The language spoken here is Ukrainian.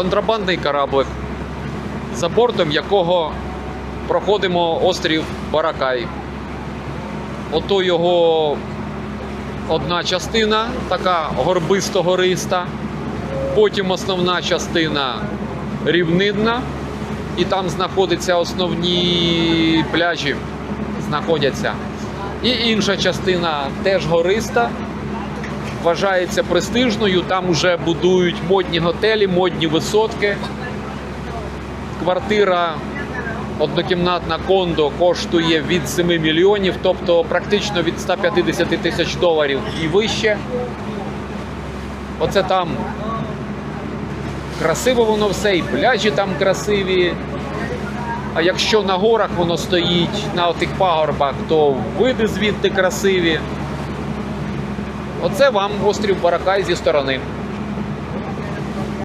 контрабандний кораблик, за бортом якого проходимо острів Баракай. Ото його одна частина, така горбисто-гориста. Потім основна частина рівнинна, і там знаходяться основні пляжі. Знаходяться. І інша частина теж гориста, вважається престижною. Там вже будують модні готелі, модні висотки. Квартира однокімнатна кондо коштує від 7 мільйонів, тобто практично від 150 тисяч доларів і вище. Оце там красиво воно все, і пляжі там красиві. А якщо на горах воно стоїть на тих пагорбах, то види звідти красиві. Оце вам острів Баракай зі сторони.